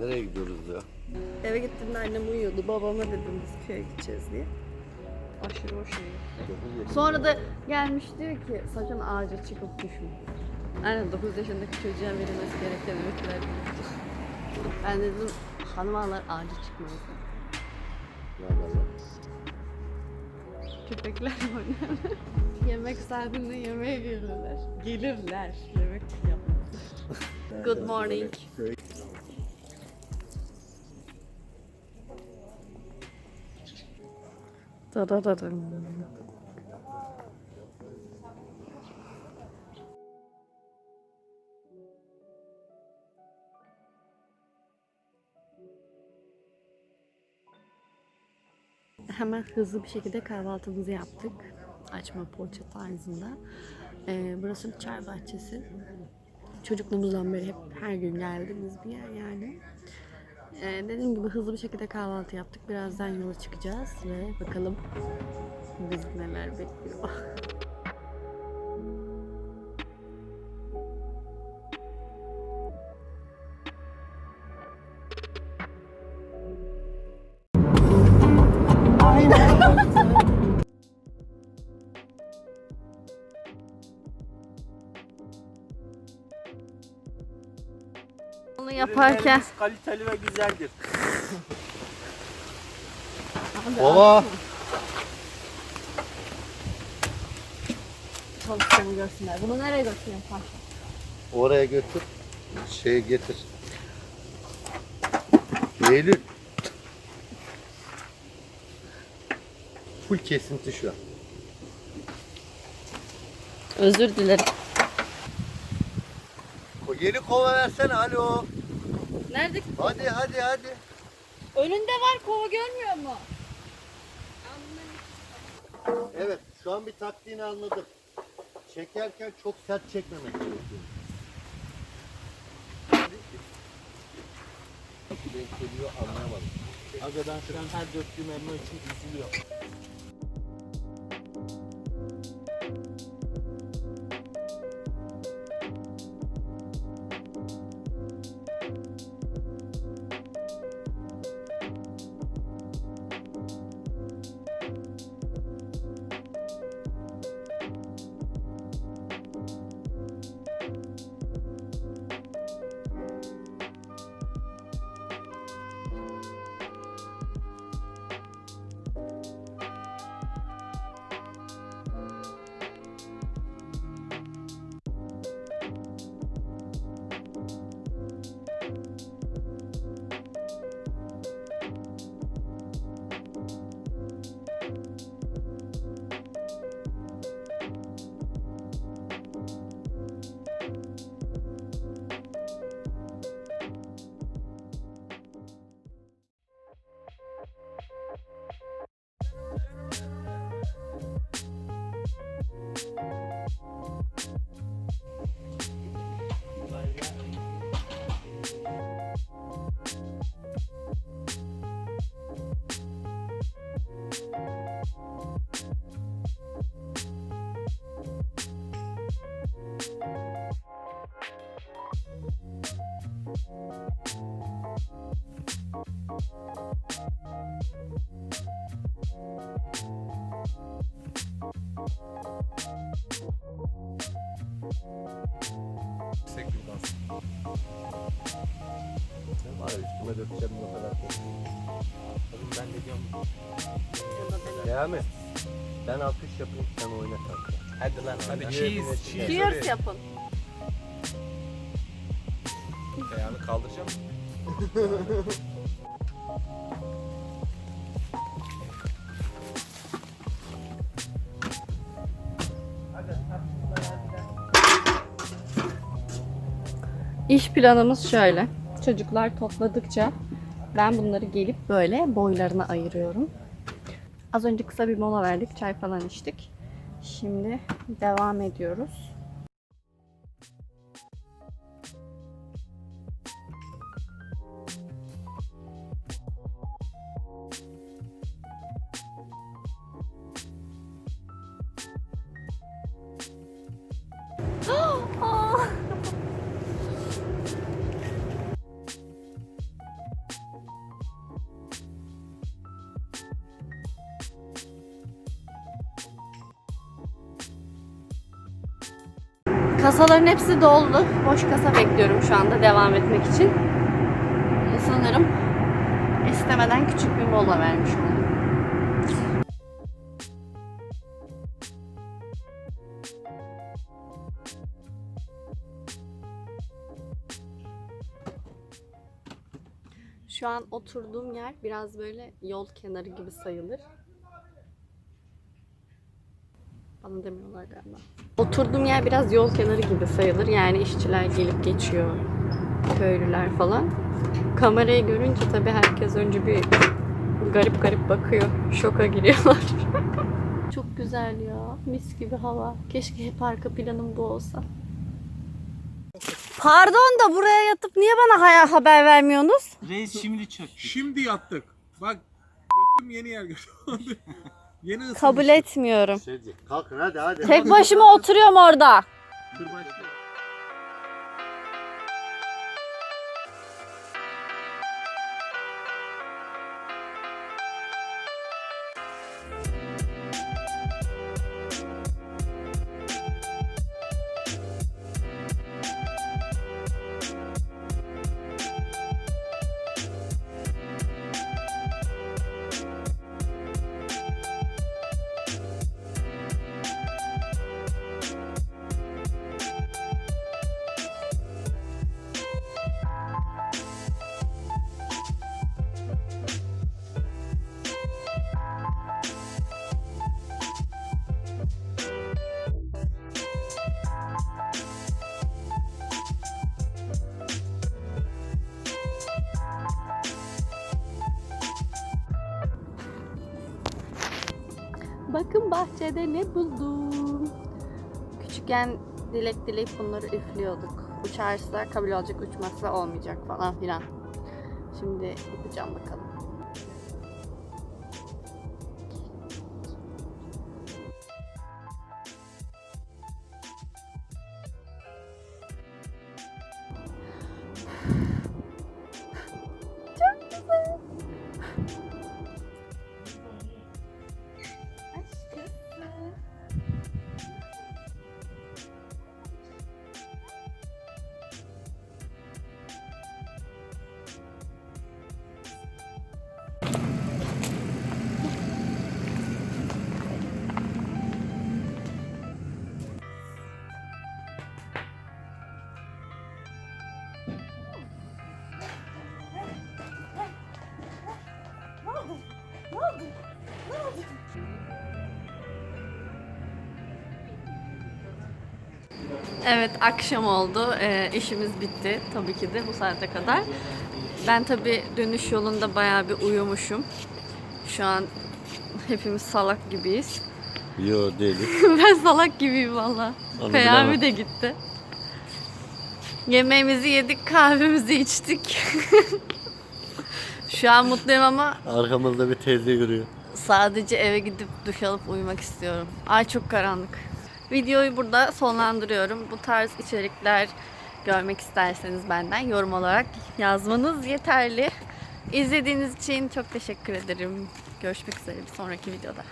Nereye gidiyoruz ya? Eve gittiğimde annem uyuyordu. Babama dedim biz köye gideceğiz diye. Aşırı hoş uyuyor. Sonra da gelmiş diyor ki sakın ağaca çıkıp düşme. Aynen 9 yaşındaki çocuğa verilmesi gereken öğütler. Ben dedim hanım ağalar ağaca çıkmaz. Lan? Köpekler oynar. Yemek saatinde yemeğe gelirler. Gelirler. Yemek yapmazlar. Good morning. Da da da da. Hemen hızlı bir şekilde kahvaltımızı yaptık. Açma poğaça tarzında. Ee, burası çay bahçesi. Çocukluğumuzdan beri hep her gün geldiğimiz bir yer yani. Ee, dediğim gibi hızlı bir şekilde kahvaltı yaptık. Birazdan yola çıkacağız ve bakalım biz neler bekliyor. Onu yaparken kaliteli ve güzeldir. Baba! çalıştığını görsünler. Bunu nereye götürüyorsun? Oraya götür. Şey getir. Eylül. Full kesinti şu an. Özür dilerim. O Yeni kova versene alo. Nerede? Hadi hadi hadi. Önünde var kova görmüyor mu? Evet şu an bir taktiğini anladım. Çekerken çok sert çekmemek gerekiyor. Denk geliyor anlayamadım. Agadan şu an her döktüğüm elma için üzülüyor. Ne var ya, üstüme dökeceğim o kadar. Oğlum ben de diyorum. Devam et. Ben alkış yapayım sen oyna kanka. Hadi lan hadi cheese, cheese. Cheers yapın. Ayağını kaldıracağım. İş planımız şöyle. Çocuklar topladıkça ben bunları gelip böyle boylarına ayırıyorum. Az önce kısa bir mola verdik. Çay falan içtik. Şimdi devam ediyoruz. Kasaların hepsi doldu. Boş kasa bekliyorum şu anda devam etmek için. Ee, Sanırım istemeden küçük bir mola vermiş oldum. Şu an oturduğum yer biraz böyle yol kenarı gibi sayılır. Bana demiyorlar galiba. Oturduğum yer biraz yol kenarı gibi sayılır. Yani işçiler gelip geçiyor. Köylüler falan. Kamerayı görünce tabii herkes önce bir garip garip bakıyor. Şoka giriyorlar. Çok güzel ya. Mis gibi hava. Keşke hep arka planım bu olsa. Pardon da buraya yatıp niye bana haya haber vermiyorsunuz? Reis şimdi çöktü. Şimdi yattık. Bak götüm yeni yer götürdü. yeni. Kabul etmiyorum. Şey diyecek, Kalkın hadi hadi. Tek başıma oturuyorum orada. Dur başla. Bakın bahçede ne buldum. Küçükken dilek dilek bunları üflüyorduk. Uçarsa kabul olacak, uçmazsa olmayacak falan filan. Şimdi yapacağım bakalım. Evet akşam oldu. Ee, işimiz bitti tabii ki de bu saate kadar. Ben tabii dönüş yolunda bayağı bir uyumuşum. Şu an hepimiz salak gibiyiz. Yo değiliz. ben salak gibiyim valla. Onu Peyami bilemem. de gitti. Yemeğimizi yedik, kahvemizi içtik. Şu an mutluyum ama Arkamızda bir teyze yürüyor. Sadece eve gidip duş alıp uyumak istiyorum. Ay çok karanlık. Videoyu burada sonlandırıyorum. Bu tarz içerikler görmek isterseniz benden yorum olarak yazmanız yeterli. İzlediğiniz için çok teşekkür ederim. Görüşmek üzere bir sonraki videoda.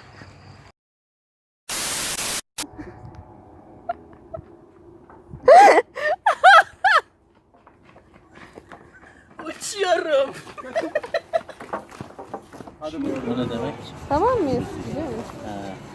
Uçuyorum. O ne demek? Tamam mıyız? Gidiyor muyuz? He.